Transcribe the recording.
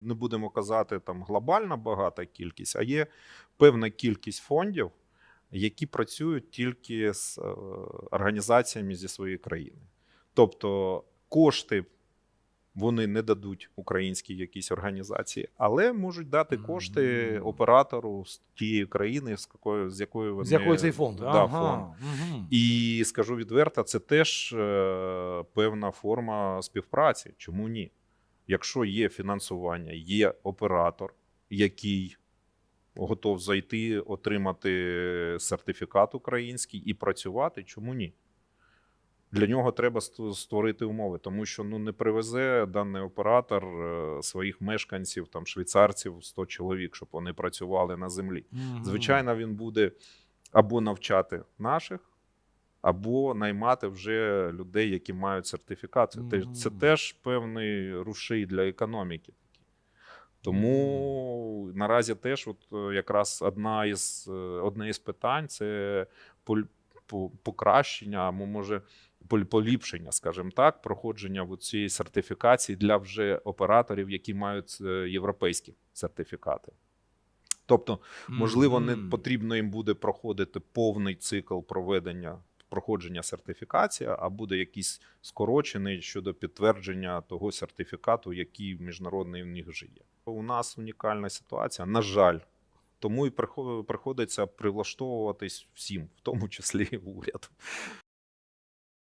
не будемо казати там глобальна багата кількість, а є певна кількість фондів, які працюють тільки з е, організаціями зі своєї країни. Тобто кошти вони не дадуть українській якійсь організації, але можуть дати кошти оператору з тієї країни, з якою, з якою вони З якої цей фонд? Да, ага. фонд. Мгм. І скажу відверто, це теж е, певна форма співпраці. Чому ні? Якщо є фінансування, є оператор, який готов зайти, отримати сертифікат український і працювати, чому ні? Для нього треба створити умови, тому що ну не привезе даний оператор е, своїх мешканців, там швейцарців 100 чоловік, щоб вони працювали на землі. Звичайно, він буде або навчати наших, або наймати вже людей, які мають сертифікат. Це, теж- це теж певний рушій для економіки. Тому наразі теж, от е, якраз одна із е, одне із питань це покращення, або може поліпшення, скажімо так, проходження от цієї сертифікації для вже операторів, які мають е, європейські сертифікати. Тобто, Можливо, не потрібно їм буде проходити повний цикл проведення проходження сертифікації, а буде якийсь скорочений щодо підтвердження того сертифікату, який міжнародний в них вже. У нас унікальна ситуація, на жаль. Тому і прихо- приходиться прилаштовуватись всім, в тому числі уряд.